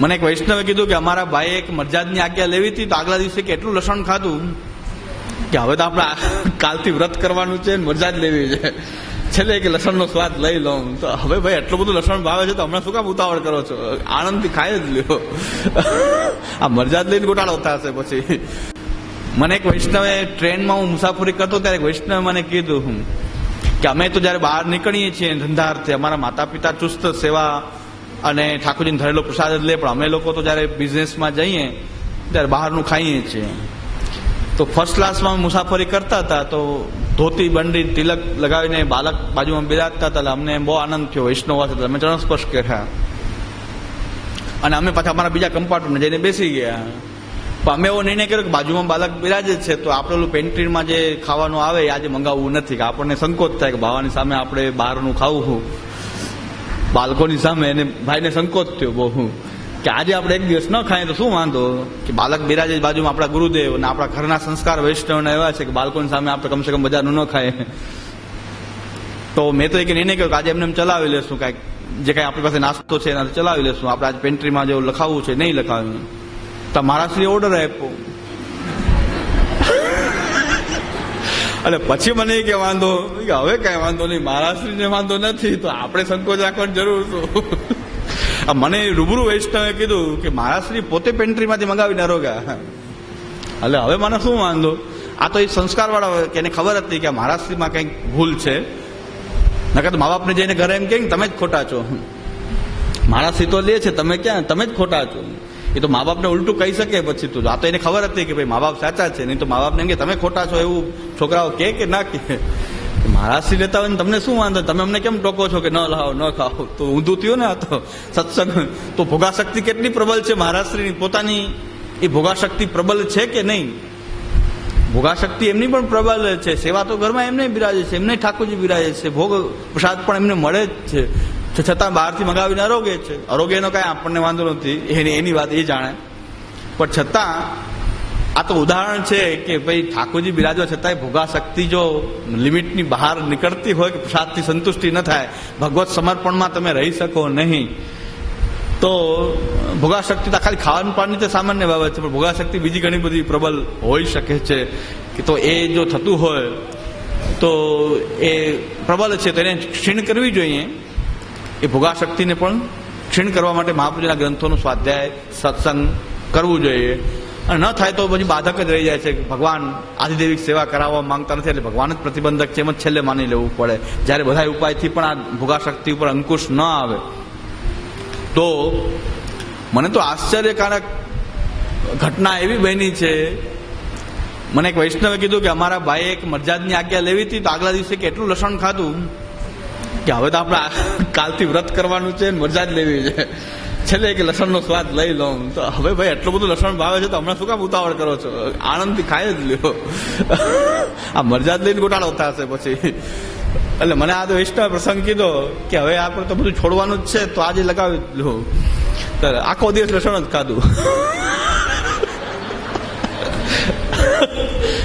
મને એક વૈષ્ણવે કીધું કે અમારા ભાઈએ એક મરજાદની આજ્ઞા લેવી હતી તો આગલા દિવસે કેટલું લસણ ખાધું કે હવે તો આપણે કાલથી વ્રત કરવાનું છે મરજાદ લેવી છે. છેલ્લે કે લસણનો સ્વાદ લઈ લઉં. તો હવે ભાઈ એટલું બધું લસણ ભાવે છે તો હમણાં શું કામ ઉતાવળ કરો છો? આનંદથી ખાઈ જ લ્યો. આ મરજાદ લઈને ગોટાળો થશે પછી. મને એક વૈષ્ણવે ટ્રેનમાં હું મુસાફરી કરતો ત્યારે વૈષ્ણવે મને કીધું કે અમે તો જ્યારે બહાર નીકળીએ છીએ ધંધાર્થે, અમારા માતા પિતા ચુસ્ત સેવા અને ઠાકોરજીને ધરેલો પ્રસાદ જ લે, પણ અમે લોકો તો જ્યારે બિઝનેસમાં જઈએ, ત્યારે બહારનું ખાઈએ છીએ. તો ફર્સ્ટ ક્લાસમાં મુસાફરી કરતા હતા, તો ધોતી, બંડી, તિલક લગાવીને બાલક બાજુમાં બિરાજતા હતા અમને બહુ આનંદ થયો વૈષ્ણવ અમે ચરણ સ્પર્શ કર્યા. અને અમે પાછા અમારા બીજા કમ્પાર્ટમેન્ટ જઈને બેસી ગયા. પણ અમે એવો નિર્ણય કર્યો કે બાજુમાં બાલક બિરાજે છે, તો આપણે ઓલું પેન્ટ્રીમાં જે ખાવાનું આવે એ આજે મંગાવવું નથી, કે આપણને સંકોચ થાય કે ભાવાની સામે આપણે બહારનું ખાવું. બાળકોની સામે એને ભાઈને સંકોચ થયો, બહુ કે આજે આપણે એક દિવસ ન ખાઈએ તો શું વાંધો? કે બાળક બિરાજે બાજુમાં આપણા ગુરુદેવ અને આપણા ઘરના સંસ્કાર વૈષ્ણવના એવા છે કે બાળકોની સામે આપણે કમસે કમ બજારનું ન ખાય તો મેં તો એક એને કહ્યું કે આજે એમને એમ ચલાવી લેશું, કાંઈક જે કાંઈ આપણી પાસે નાસ્તો છે એનાથી ચલાવી લેશું. આપણે આજે પેન્ટ્રીમાં જેવું લખાવવું છે, નહીં લખાવ્યું. તો મહારાષ્ટ્રીએ ઓર્ડર આપ્યો. અને પછી મને કે વાંધો હવે કઈ વાંધો નહીં મહારાષ્ટ્રીને વાંધો નથી, તો આપણે સંકોચ રાખવાની જરૂર શું? મને રૂબરૂ વૈષ્ણવે કીધું કે મહારાષ્ટ્રી પોતે પેન્ટ્રીમાંથી મંગાવીને રોગ્યા એટલે હવે મને શું વાંધો? આ તો એ સંસ્કારવાળા કે એને ખબર હતી કે મહારાષ્ટ્રીમાં કંઈક ભૂલ છે. નકર મા બાપને જઈને ઘરે એમ કે, તમે જ ખોટા છો. મહારાષ્ટ્રી તો લે છે, તમે ક્યાં? તમે જ ખોટા છો. એ તો મા બાપને ઉલટું કહી શકે પછી તું આ તો એને ખબર હતી કે ભાઈ મા બાપ સાચા છે. નહીં તો મા બાપને કે, તમે ખોટા છો એવું છોકરાઓ કે કે ના કે? મહારાષ્ટ્રી લેતા હોય ને તમને શું વાંધો? તમે અમને કેમ ટોકો છો કે ન લાવો, ન ખાઓ? તો ઊંધું થયું ને આ તો સત્સંગ. તો ભોગાશક્તિ કેટલી પ્રબલ છે મહારાષ્ટ્રીની? પોતાની એ ભોગાશક્તિ પ્રબલ છે કે નહીં? ભોગાશક્તિ એમની પણ પ્રબલ છે. સેવા તો ઘરમાં એમને બિરાજે છે. એમને ઠાકોરજી બિરાજે છે. ભોગ પ્રસાદ પણ એમને મળે જ છે. છતાં બહારથી મંગાવીને આરોગ્ય છે. આરોગ્યનો કાંઈ આપણને વાંધો નથી. એની એની વાત એ જાણે. પણ છતાં, આ તો ઉદાહરણ છે કે ભાઈ ઠાકોરજી બિરાજવા છતાંય ભોગાશક્તિ જો લિમિટની બહાર નીકળતી હોય કે પ્રસાદથી સંતુષ્ટિ ન થાય, ભગવત સમર્પણમાં તમે રહી શકો નહીં. તો ભોગાશક્તિ તો ખાલી ખાવાનું પાણી તો સામાન્ય બાબત છે, પણ ભોગાશક્તિ બીજી ઘણી બધી પ્રબલ હોઈ શકે છે. કે તો એ જો થતું હોય, તો એ પ્રબલ છે, તો એને ક્ષીણ કરવી જોઈએ. એ ભોગાશક્તિને પણ ક્ષીણ કરવા માટે મહાપુરુષના ગ્રંથોનું સ્વાધ્યાય, સત્સંગ કરવું જોઈએ. અને ન થાય તો પછી બાધક જ રહી જાય છે ભગવાન આદિદેવિક સેવા કરાવવા માંગતા નથી એટલે ભગવાન જ પ્રતિબંધક છે એમ જ છેલ્લે માની લેવું પડે. જ્યારે બધા ઉપાયથી પણ આ ભોગાશક્તિ ઉપર અંકુશ ન આવે. તો મને તો આશ્ચર્યકારક ઘટના એવી બની છે. મને એક વૈષ્ણવે કીધું કે અમારા ભાઈએ એક મરજાદની આજ્ઞા લેવી હતી તો આગલા દિવસે કેટલું લસણ ખાધું? કે હવે તો આપણે કાલથી વ્રત કરવાનું છે ને મરજાદ લેવી છે. છેલ્લે કે લસણનો સ્વાદ લઈ લઉં. તો હવે ભાઈ એટલું બધું લસણ ભાવે છે તો હમણાં શું કામ ઉતાવળ કરો છો? આનંદથી ખાઈ જ લ્યો. આ મરજાદ લઈને ગોટાળો થશે પછી. એટલે મને આ તો વૈષ્ણવ પ્રસંગ કીધો કે હવે આપણે તો બધું છોડવાનું જ છે તો આજે લગાવી લો તો આખો દિવસ લસણ જ ખાધું.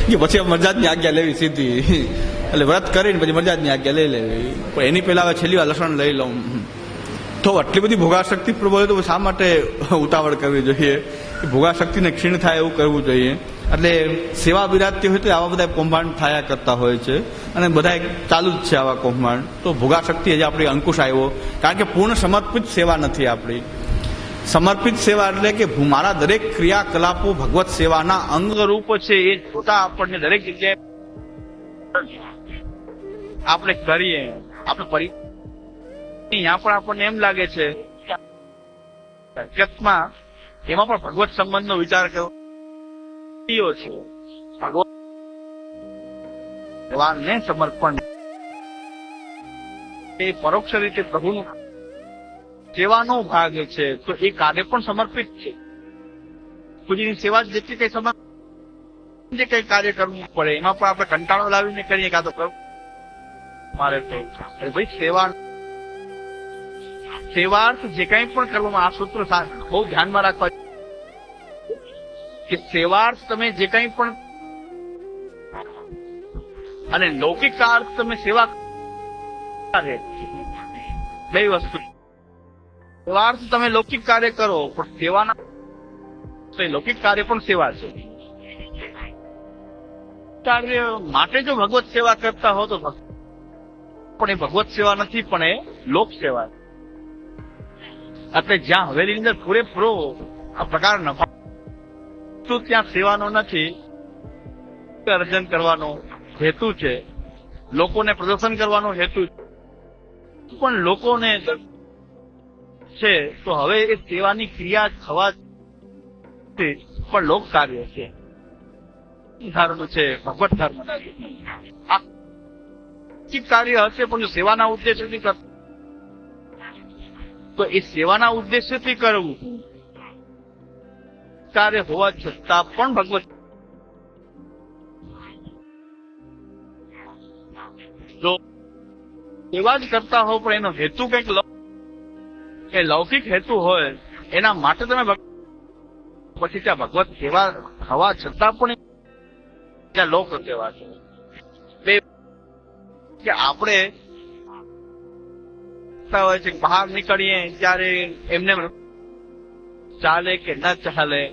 કે પછી મરજાદની આજ્ઞા લેવી સીધી. એટલે વ્રત કરીને પછી મરજાદની આજ્ઞા લઈ લેવી. પણ એની પહેલા હવે છેલ્લી વાર લસણ લઈ લઉં. તો આટલી બધી ભોગાશક્તિ પ્રબળ તો શા માટે ઉતાવળ કરવી જોઈએ? ભોગાશક્તિને ક્ષીણ થાય એવું કરવું જોઈએ. એટલે સેવા બિરાજતી હોય તો આવા બધા કૌભાંડ થયા કરતા હોય છે. અને બધા ચાલુ જ છે આવા કૌભાંડ. તો ભોગાશક્તિ હજી આપણી અંકુશ આવ્યો. કારણ કે પૂર્ણ સમર્પિત સેવા નથી આપણી. સમર્પિત સેવા એટલે કે મારા દરેક ક્રિયાકલાપો ભગવત સેવાના અંગરૂપ છે. એ જોતા આપણને દરેક જગ્યાએ આપણે કરીએ. આપણે પરી ત્યાં પણ આપણને એમ લાગે છે હકીકતમાં એમાં પણ ભગવત સંબંધનો વિચાર કયો છે. ભગવાનને સમર્પણ. એ પરોક્ષ રીતે પ્રભુનું સેવાનો ભાગ છે, તો એ કાર્ય પણ સમર્પિત છે. પૂજીની સેવા જેટલી કઈ સમર્પિત જે કઈ કાર્ય કરવું પડે, એમાં પણ આપણે કંટાળો લાવીને કરીએ કાં તો કરવું મારે તો. ભાઈ, સેવાર્થ સેવાર્થ જે કંઈ પણ કરવામાં આ સૂત્ર બહુ ધ્યાનમાં રાખવા કે સેવાર્થ તમે જે કંઈ પણ અને લૌકિક અર્થ તમે સેવા બે વસ્તુ. સેવાર્થ તમે લૌકિક કાર્ય કરો, પણ સેવાના તો લૌકિક કાર્ય પણ સેવા છે. કાર્ય માટે જો ભગવત સેવા કરતા હો તો ભગ- પણ એ ભગવત સેવા નથી, પણ એ લોક સેવા એટલે જ્યાં હવેલી અંદર પૂરેપૂરો આ પ્રકાર નફા ત્યાં સેવાનો નથી અર્જન કરવાનો હેતુ છે, લોકોને પ્રદર્શન કરવાનો હેતુ પણ લોકોને છે, તો હવે એ સેવાની ક્રિયા થવા પણ લોક કાર્ય છે ધર્મ છે, ભગવત ધર્મ આ લૌકિક કાર્ય હશે, પણ સેવાના ઉદ્દેશ્યથી કર તો એ સેવાના ઉદ્દેશ્યથી કરવું કાર્ય હોવા છતાં પણ ભગવત જો સેવા જ કરતા હો, પણ એનો હેતુ કંઈક એ લૌકિક હેતુ હોય, એના માટે તમે પછી ત્યાં ભગવત સેવા થવા છતાં પણ ત્યાં લોક સેવા છે. કે આપણે બહાર નીકળીએ ત્યારે એમને ચાલે કે ના ચાલે.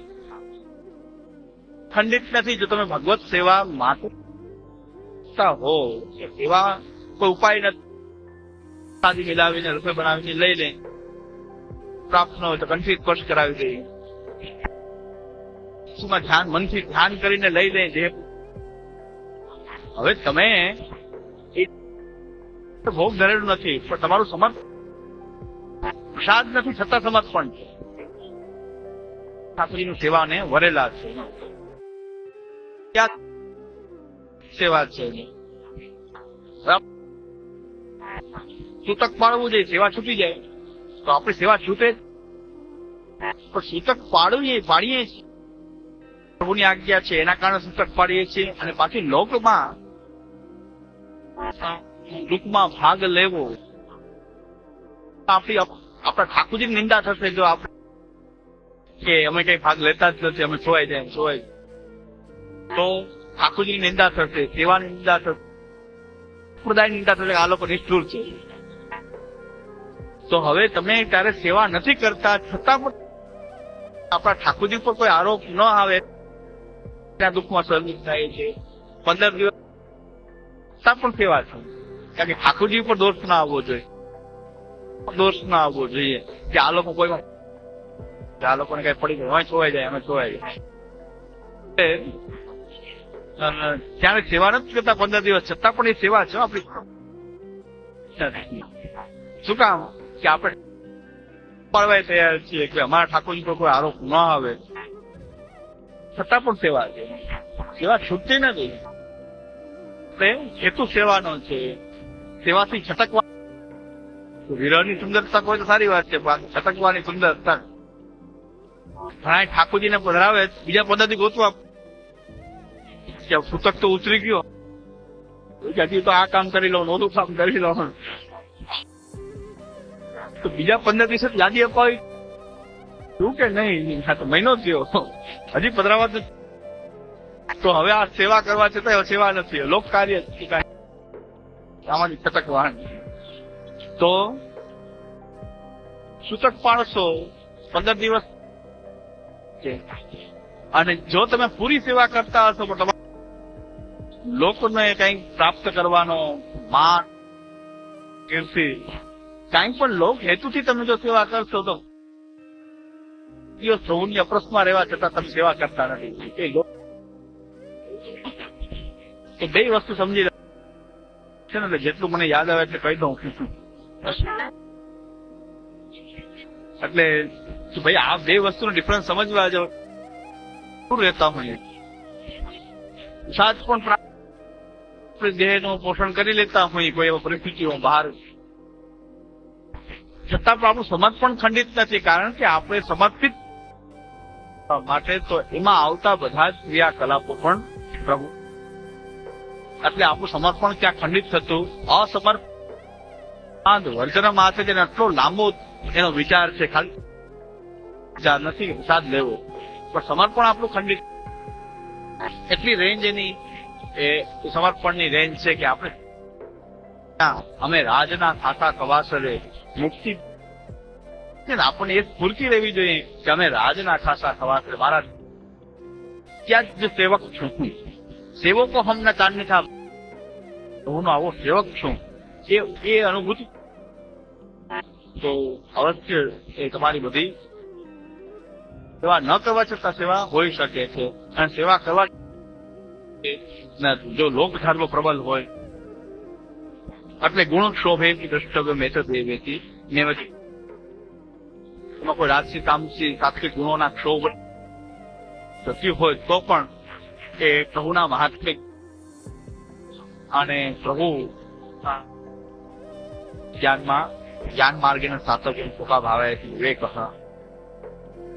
ખંડિત નથી, જો તમે ભગવત સેવા માતા હો એવા કોઈ ઉપાય નથી. મિલાવીને રસોઈ બનાવીને લઈ લે. પ્રાપ્ત ન હોય તો કન્ફ્યુઝ કોર્સ કરાવી દઈએ શું ધ્યાન મનથી ધ્યાન કરીને લઈ લે, જે હવે તમે ભોગ ધરેલું નથી, પણ તમારું સમર્પણ પ્રસાદ નથી, છતાં સમર્પણ છે. ઠાકોરજીની સેવાને વરેલા છે. સેવા છે? સૂતક પાડવું જોઈએ, સેવા છૂટી જાય. તો આપણી સેવા છૂટે પણ સૂતક પાડવીએ પાડીએ છીએ. પ્રભુની આજ્ઞા છે, એના કારણે સૂતક પાડીએ છીએ અને પાછી લોકમાં દુઃખમાં ભાગ લેવો. આપણી આપણા ઠાકોરજી નિંદા થશે જો આપણે કે અમે કઈ ભાગ લેતા જ નથી, અમે છોવાઈ જાય છોવાઈ તો ઠાકોરજીની નિંદા થશે, સેવાની નિંદા થશે સંપ્રદાય નિંદા થશે, આ લોકો નિષ્ઠુર છે. તો હવે તમે ત્યારે સેવા નથી કરતા, છતાં પણ આપણા ઠાકોરજી પર કોઈ આરોપ ન આવે, ત્યાં દુઃખમાં સર્વિસ થાય છે. પંદર દિવસ પણ સેવા છે. કારણ કે ઠાકોરજી ઉપર દોષ ના આવવો જોઈએ. દોષ ના આવવો જોઈએ. કે આ લોકો કોઈ આ લોકોને કઈ પડી ગયું અમે છોવાઈ જાય અમે છોવાઈ જાય. ત્યારે સેવા નથી કરતા પંદર દિવસ. છતાં પણ એ સેવા છે, આપણી શું કામ? કે આપણે પાડવા તૈયાર છીએ કે અમારા ઠાકોરજી પર કોઈ આરોપ ન આવે. છતાં પણ સેવા છે. સેવા છૂટતી નથી. હેતુ સેવાનો છે. સેવાથી છટકવા વિરહની સુંદરતા કોઈ તો સારી વાત છે, પણ છટકવાની સુંદરતા. ઘણા ઠાકોરજીને પધરાવે, બીજા પદ્ધતિ ગોતવા સૂતક તો ઉતરી ગયો. હજી તો આ કામ કરી લઉં ઓલું કામ કરી લઉં તો બીજા પંદર દિવસે યાદી અપાવી. શું કે નહીં? તો મહિનો થયો. હજી પધરાવા તો હવે આ સેવા કરવા છતાં સેવા નથી. લોક કાર્ય. છે કાંઈ. આમાંથી તો સૂચક પાડશો, પંદર દિવસ અને જો તમે પૂરી સેવા કરતા હશો, તો લોકોને કંઈક પ્રાપ્ત કરવાનો માન કીર્તિ કાંઈ પણ લોક હેતુથી તમે જો સેવા કરશો, તો સૌની અપ્રસમાં રહેવા છતાં તમે સેવા કરતા નથી એ બે વસ્તુ સમજી. છે ને જેટલું મને યાદ આવે એટલે કહી દઉં. એટલે ભાઈ, આ બે વસ્તુનો ડિફરન્સ સમજવા જો. રહેતા હોઈએ સાત પણ દેહનું પોષણ કરી લેતા હોઈએ કોઈ એવા પરિસ્થિતિઓ બહાર. છતાં પણ આપણું સમર્પણ ખંડિત નથી, કારણ કે આપણે સમર્પિત માટે તો એમાં આવતા બધા જ ક્રિયાકલાપો પણ પ્રભુ એટલે આપણું સમર્પણ ક્યાં ખંડિત થતું અસમર્પણ વર્જન માથે જેને આટલો લાંબો એનો વિચાર છે, ખાલી વિચાર નથી પ્રસાદ લેવો પણ સમર્પણ આપણું ખંડિત એટલી રેન્જ એની, એ સમર્પણની રેન્જ છે કે આપણે અમે રાજના થાતા કવાસરે મુક્તિ આપણને એ સ્ફૂર્તિ રહેવી જોઈએ કે અમે રાજના ખાસા ખવાસરે મારા ત્યાં જ સેવક છું. સેવકો હમના ચાંદની થા હું આવો સેવક છું. એ એ અનુભૂતિ? તો અવશ્ય એ તમારી બધી સેવા ન કરવા છતાં સેવા હોઈ શકે છે. અને સેવા કરવા જો લોક ધર્મ પ્રબલ હોય, એટલે ગુણ શોભે દ્રષ્ટવ્ય મેચ દેવેથી નેવતી. એમાં કોઈ રાજસી તામસી સાત્વિક ગુણોના ક્ષોભ થતી હોય તો પણ એ પ્રભુના મહાત્મિક અને પ્રભુ જ્ઞાનમાં જ્ઞાન માર્ગેના સાતવ્ય ટૂંકા ભાવે વિવેક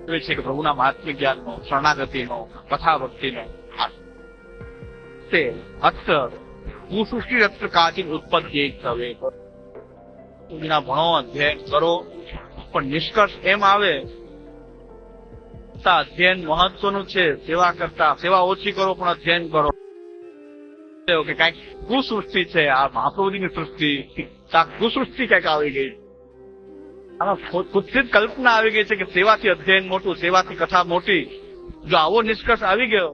એ છે કે પ્રભુના મહાત્મ્ય જ્ઞાનનો, શરણાગતિનો કથા ભક્તિનો તે અત્ર કુસૃષ્ટિ અત્ર કાચિન ઉત્પત્તિ થવે. ભણો, અધ્યયન કરો, પણ નિષ્કર્ષ એમ આવે છતાં અધ્યયન મહત્વનું છે, સેવા કરતા, સેવા ઓછી કરો પણ અધ્યયન કરો. કે કંઈક કુસૃષ્ટિ છે, આ મહાપ્રભુજીની સૃષ્ટિ કુસૃષ્ટિ કંઈક આવી ગઈ. આમાં કુત્સિત કલ્પના આવી ગઈ છે કે સેવાથી અધ્યયન મોટું, સેવાથી કથા મોટી. જો આવો નિષ્કર્ષ આવી ગયો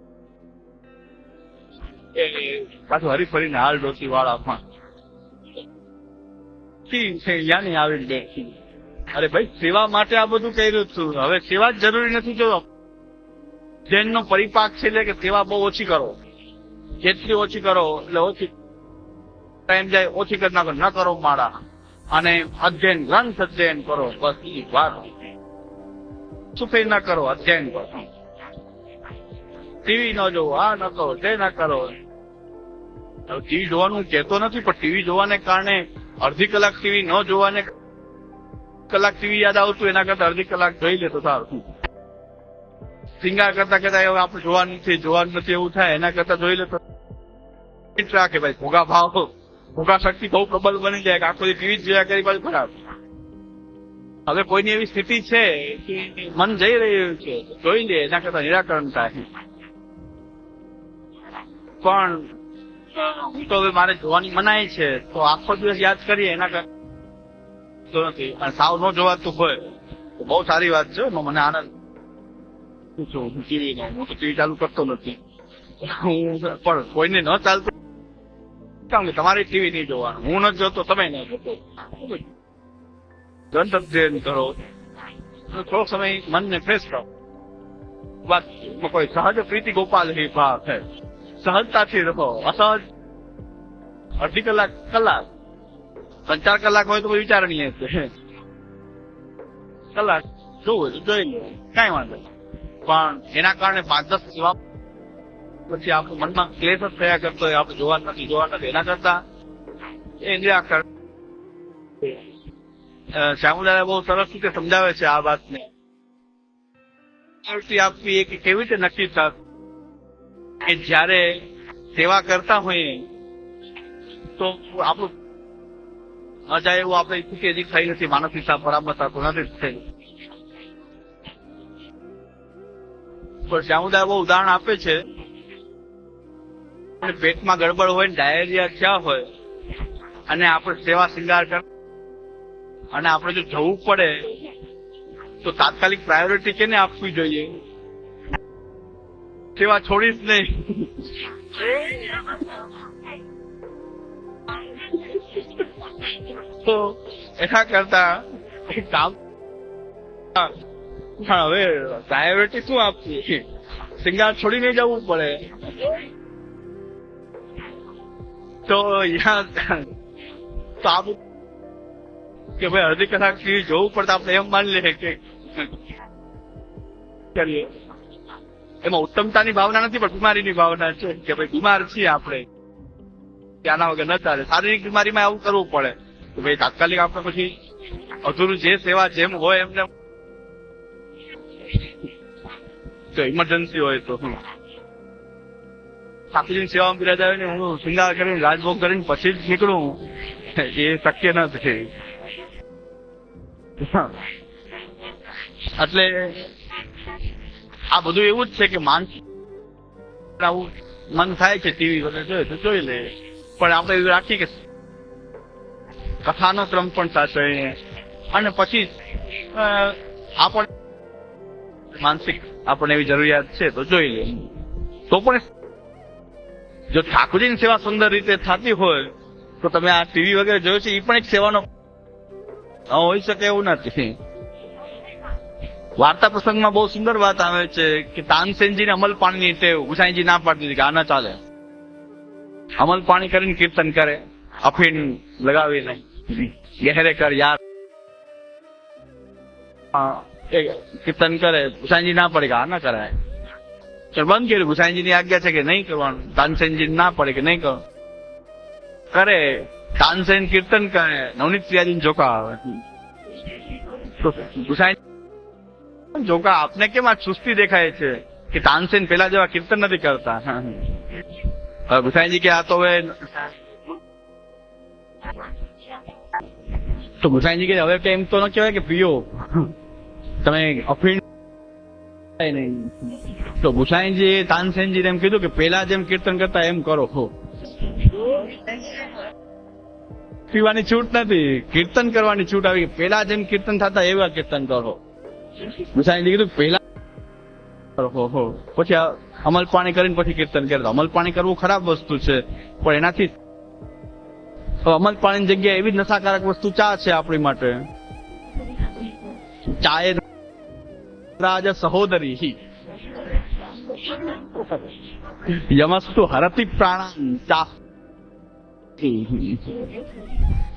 પાછું હરીફરીને હાલ ડોસી વાળામાં પણ છે આવી બેસી અરે ભાઈ, સેવા માટે આ બધું કર્યું છું. હવે સેવા જરૂરી નથી જો જૈનનો પરિપાક છે એટલે કે સેવા બહુ ઓછી કરો. જેટલી ઓછી કરો, એટલે ઓછી ટાઈમ જાય, ઓછી કરી, નાખો, ન કરો મારા અને અધ્યયન, ગ્રંથ અધ્યયન કરો, બસ એ વાત. સુફે ન કરો, અધ્યયન કરો. ટીવી ન જોવો, આ ન કરો, તે ન કરો. ટીવી જોવાનું કહેતો નથી, પણ ટીવી જોવાને કારણે અડધી કલાક ટીવી ન જોવાને કલાક ટીવી યાદ આવતું, એના કરતા અડધી કલાક જોઈ લે તો સારું. સિંગાર કરતા કરતા હવે આપણે જોવાનું નથી જોવાનું નથી, એવું થાય, એના કરતા જોઈ લે તો રાખે ભાઈ, ભોગા ભાવ, ભોગા શક્તિ બહુ પ્રબલ બની જાય આખો ટીવી જોયા કરી પાછું ખરાબ. હવે કોઈની એવી સ્થિતિ છે કે મન જઈ રહ્યું છે, જોઈ લે, એના કરતા નિરાકરણ થાય. પણ, તો હવે મારે જોવાની મનાઈ છે, તો આખો દિવસ યાદ કરીએ, એના કરતા તો નથી. અને સાવ ન જોવાતું હોય તો બહુ સારી વાત છે એમાં મને આનંદ. ટીવી ચાલુ કરતો હું ન જોતો, તમે ન જોતો. ગ્રંથ અધ્યયન કરો. થોડો સમય મનને ફ્રેશ કરો વાત કોઈ સહજ પ્રીતિ ગોપાલ હી ભાવ છે સહજતાથી રહો અસહજ. અડધી કલાક કલાક. ત્રણ ચાર કલાક હોય તો કોઈ વિચારણીય છે કલાક જોવું જોઈ લો. કઈ વાંધો. પણ એના કારણે પાંચ દસ સેવા પછી આપણું મનમાં ક્લેશ જ થયા કરતો હોય આપણે જોવા નથી જોવા નથી. એના કરતા એ નિરાકરણ અ, શ્યામુદાદા બહુ સરસ રીતે સમજાવે છે આ વાતને. આપવી એ કેવી રીતે નક્કી થાય કે જ્યારે સેવા કરતા હોઈએ તો આપણું ન એવું આપણે સ્થિતિ હજી થઈ નથી માનસ હિસાબ બરાબર થતો નથી થઈ પણ શ્યામુદાય બહુ ઉદાહરણ આપે છે. પેટમાં ગડબડ હોય ને, ડાયરિયા થયા હોય, અને આપણે સેવા શિંગાર કર અને આપણે જો જવું પડે, તો તાત્કાલિક પ્રાયોરિટી કેને આપવી જોઈએ? સેવા છોડીશ નહીં. તો એના કરતા કામ પણ હવે પ્રાયોરિટી શું આપવી? સિંગાર છોડીને જવું પડે. તો તો આ કે ભાઈ અડધી કલાક જોવું પડતા આપણે એમ માની લે કે કરીએ. એમાં ઉત્તમતાની ભાવના નથી, પણ બીમારીની ભાવના છે કે ભાઈ બીમાર છીએ આપણે. ત્યાંના વગર ન ચાલે. શારીરિક બીમારીમાં આવું કરવું પડે. કે ભાઈ તાત્કાલિક આપણે પછી અધૂરું જે સેવા જેમ હોય એમને તો ઇમરજન્સી હોય તો ઠાકોરજીની સેવામાં બિરાજા હોય ને હું શિંગાર કરીને, રાજભોગ કરીને પછી જ નીકળું એ શક્ય નથી એટલે આ બધું એવું જ છે કે માનસિક આવું મન થાય છે ટીવી વગેરે જોઈએ તો જોઈ લે. પણ આપણે એવું રાખીએ કે કથાનો ક્રમ પણ સાચવીએ અને પછી આપણ માનસિક આપણને એવી જરૂરિયાત છે તો જોઈ લે તો પણ જો ઠાકોરજીની સેવા સુંદર રીતે થતી હોય, તો તમે આ ટીવી વગેરે જોયો છે એ પણ એક સેવાનો હોઈ શકે એવું નથી. વાર્તા પ્રસંગમાં બહુ સુંદર વાત આવે છે કે તાનસેનજીને અમલ પાણીની ટેવ ઉસાઈજી ના પાડતી હતી કે આ ના ચાલે. અમલ પાણી કરીને કીર્તન કરે, અફીણ લગાવીને ગહેરે કર યાર. કીર્તન કરે, ગુસાઈજી ના પડે કે આ ના કરાય. ચાલ, બંધ કર્યું. ગુસાઈજીની આજ્ઞા છે કે નહીં કરવાનું. તાનસેનજી ના પડે કે નહીં કરો કરે. તાનસેન કીર્તન કરે. નવનીત પ્રિયાજી જોકા આવે. ગુસાઈ જોકા આપને કેમ આ સુસ્તી દેખાય છે કે તાનસેન પેલા જેવા કીર્તન નથી કરતા? ગુસાઈજી કે આ તો હવે તો ગુસાઈજી કે હવે એમ તો ન કહેવાય કે પીઓ. તમે અફીણ નહીં. તો ગુસાઈજી તાનસેનજી એમ કીધું કે પેલા જેમ કીર્તન કરતા એમ કરો. હો. પીવાની છૂટ નથી. કીર્તન કરવાની છૂટ આવી. પેલા જેમ કીર્તન થતા એવા કીર્તન કરો. ગુસાઈજી કીધું પહેલા હો હો. પછી આ અમલ પાણી કરીને પછી કીર્તન કરે અમલપાણી અમલ પાણી કરવું ખરાબ વસ્તુ છે, પણ એનાથી અમલપાણી જગ્યાએ એવી નશાકારક વસ્તુ ચા છે આપણી માટે. ચા એ રાજ સહોદરી યમસ્તુ હરતિ પ્રાણા ચા.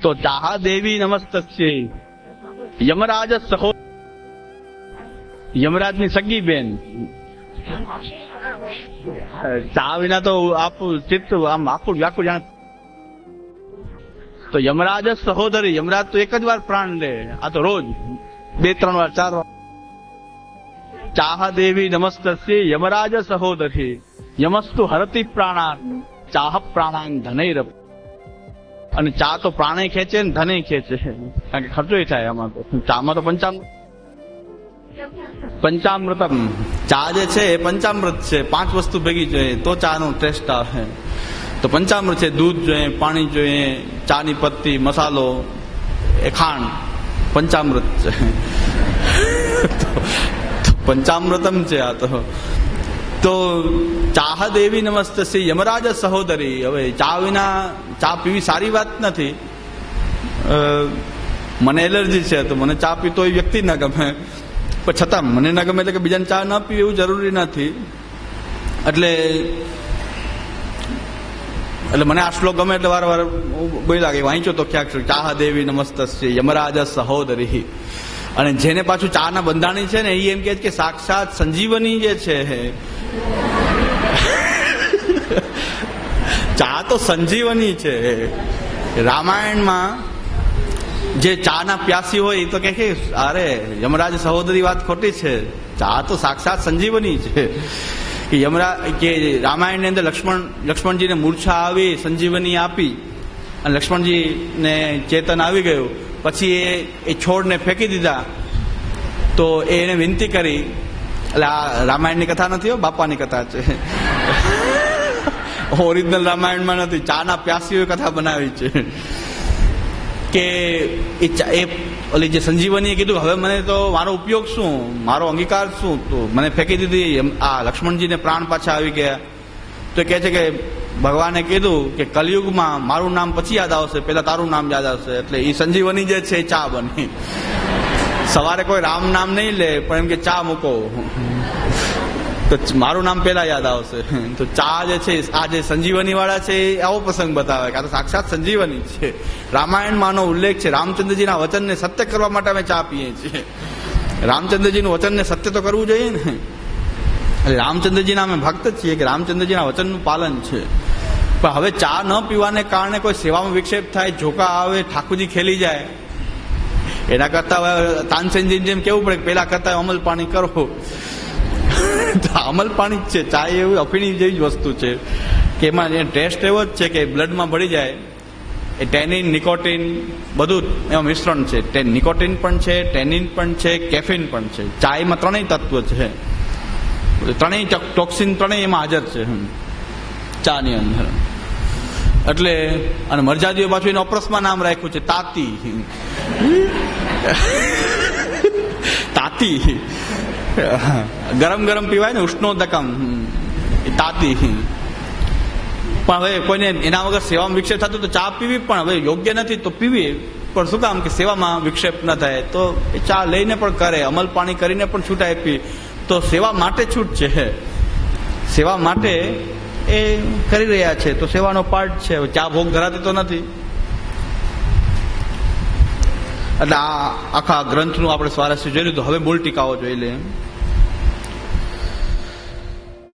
તો ચાહા દેવી નમસ્તસ્ય. યમરાજ સહો યમરાજની સગી બેન. ચા વિના તો આપું, ચિત્ત આમ આખું વ્યાકુળ જાણ. તો યમરાજ સહોદરી, યમરાજ તો એક જ વાર પ્રાણ લે, આ તો રોજ બે, ત્રણ વાર, ચાર વાર. ચાહ દેવી નમસ્તસ્ય, યમરાજ સહોદરી. યમસ્તુ હરતી પ્રાણા ચાહ પ્રાણાન ધનૈર. અને ચા તો પ્રાણે ખેંચે ને ધને ખેંચે. કારણ કે ખર્ચો થાય આમાં તો. ચામાં તો પંચામૃત પંચામૃતમ. ચા જે છે એ પંચામૃત છે. પાંચ વસ્તુ ભેગી જોઈએ. તો ચાનો ટેસ્ટ આવે. તો પંચામૃત છે, દૂધ જોઈએ, પાણી જોઈએ, ચાની પત્તી, મસાલો, એ ખાંડ. પંચામૃત છે. પંચામૃતમ છે આ તો. તો ચાહ દેવી નમસ્તે શ્રી યમરાજ સહોદરી. હવે ચા વિના ચા પીવી સારી વાત નથી. મને એલર્જી છે, તો મને ચા પીતો એ વ્યક્તિ ના ગમે. પણ છતાં મને ના ગમે એટલે કે બીજાને ચા ન પીવી એવું જરૂરી નથી. એટલે એટલે મને આ ગમે એટલે વાર વાર બોલ્યા લાગે, વાંચ્યો તો ક્યાંક ચાહ દેવી નમસ્ત યમરાજ સહોદરી અને જેને પાછું ચાના બંધાણી છે ને, એ એમ કહે કે સાક્ષાત સંજીવની જે છે, ચા તો સંજીવની છે. રામાયણમાં જે ચા ના પ્યાસી હોય એ તો કે, અરે, યમરાજ સહોદરી વાત ખોટી છે. ચા તો સાક્ષાત સંજીવની છે. કે યમરા, કે રામાયણની અંદર લક્ષ્મણ, લક્ષ્મણજીને મૂર્છા આવી, સંજીવની આપી, અને લક્ષ્મણજીને ચેતન આવી ગયું. પછી એ એ છોડને ફેંકી દીધા. તો એને વિનંતી કરી. એટલે આ રામાયણની કથા નથી હો, બાપાની કથા છે. ઓરિજિનલ રામાયણમાં નથી. ચાના પ્યાસીઓ કથા બનાવી છે. કે એ એ ઓલી જે સંજીવનીએ કીધું હવે મને તો મારો ઉપયોગ શું? મારો અંગીકાર શું? તો મને ફેંકી દીધી. આ લક્ષ્મણજીને પ્રાણ પાછા આવી ગયા. તો કહે છે કે ભગવાને કીધું કે કલયુગમાં મારું નામ પછી યાદ આવશે. પેલા તારું નામ યાદ આવશે. એટલે એ સંજીવની જે છે એ ચા બની. સવારે કોઈ રામ નામ નહીં લે, પણ એમ કે ચા મૂકો. તો મારું નામ પેલા યાદ આવશે. તો ચા જે છે, આ જે સંજીવની વાળા છે, એ આવો પ્રસંગ બતાવે કે આ તો સાક્ષાત સંજીવની છે. રામાયણમાંનો ઉલ્લેખ છે, રામચંદ્રજીના વચનને સત્ય કરવા માટે અમે ચા પીએ છીએ. રામચંદ્રજીનું વચનને સત્ય તો કરવું જોઈએ ને. એટલે રામચંદ્રજીના અમે ભક્ત છીએ કે રામચંદ્રજીના વચનનું પાલન છે. પણ હવે ચા ન પીવાને કારણે કોઈ સેવામાં વિક્ષેપ થાય, ઝોકા આવે, ઠાકુરજી ખેલી જાય. એના કરતા તાનસેનજી જેમ કેવું પડે પેલા કરતા અમલ પાણી કરો. અમલ પાણી જ છે. ચા એવું અફીણી જેવી જ વસ્તુ છે કે એમાં એ ટેસ્ટ એવો જ છે કે બ્લડમાં ભળી જાય. એ ટેનિન, નિકોટિન બધું એમાં મિશ્રણ છે. ટેન નિકોટિન પણ છે, ટેનિન પણ છે, કેફિન પણ છે. ચાયમાં ત્રણેય તત્વ છે. ત્રણેય ટોક્સિન ત્રણેય એમાં હાજર છે. ચાની અંદર. એટલે, અને મરજાદીઓ પાછું એને અપરસમાં નામ રાખ્યું છે. તાતી. તાતી. ગરમ ગરમ પીવાય ને ઉષ્ણોદકમ. એ તાતી. પણ હવે કોઈને એના વગર સેવામાં વિક્ષેપ થતો તો ચા પીવી પણ હવે યોગ્ય નથી તો પીવી. પણ શું કામ કે સેવામાં વિક્ષેપ ન થાય તો એ ચા લઈને પણ કરે, અમલ પાણી કરીને પણ છૂટ આપી. તો સેવા માટે છૂટ છે. સેવા માટે એ કરી રહ્યા છે. તો સેવાનો પાર્ટ છે. ચા ભોગ ધરાતી તો નથી. એટલે આ આખા ગ્રંથનું આપણે સ્વારસ્ય જોઈ લીધું. હવે મૂળ ટીકાઓ જોઈ લઈએ.